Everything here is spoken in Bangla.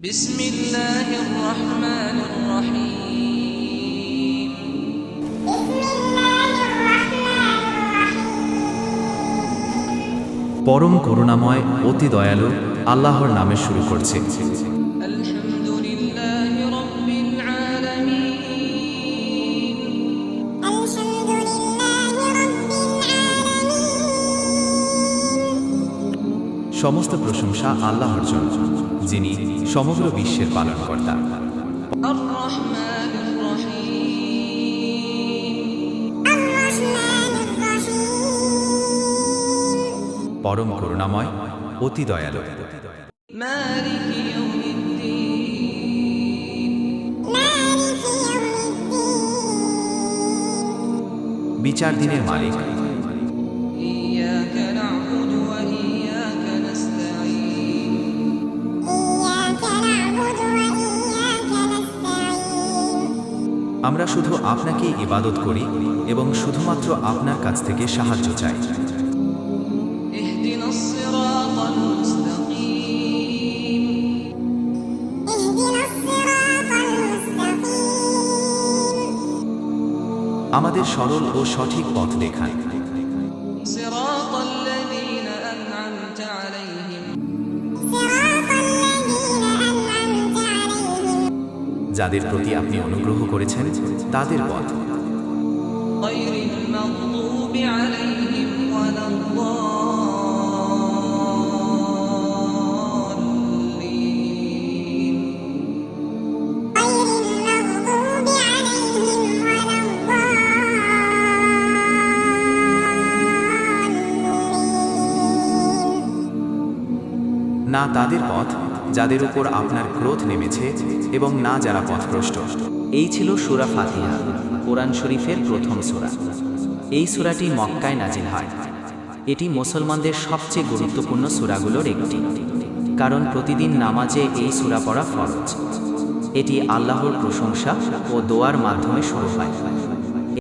بسم الله الرحمن الرحيم পরম করুণাময় অতি দয়ালু আল্লাহর নামে শুরু করছি সমস্ত প্রশংসা আল্লাহর জন্য, যিনি সমগ্র বিশ্বের পালনকর্তা। পরম করুণাময়, অতি দয়ালু। বিচার দিনের মালিক আমরা শুধু আপনাকেই ইবাদত করি এবং শুধুমাত্র আপনার কাছ থেকে সাহায্য চাই اهدنا الصراط المستقيم اهدنا الصراط المستقيم আমাদের সরল ও সঠিক পথ দেখান صراط الذين أنعمت عليهم যাদের প্রতি আপনি অনুগ্রহ করেছেন তাদের পথ। না তাদের পথ যাদের উপর আপনার ক্রোধ নেমেছে এবং না যারা পথভ্রষ্ট। এই ছিল সুরা ফাতিহা, কোরআন শরীফের প্রথম সূরা। এই সূরাটি মক্কায় নাজিল হয়। এটি মুসলমানদের সবচেয়ে গুরুত্বপূর্ণ সূরাগুলোর একটি। কারণ প্রতিদিন নামাজে এই সূরা পড়া ফরজ। এটি আল্লাহর প্রশংসা ও দোয়ার মাধ্যমে শুরু হয়।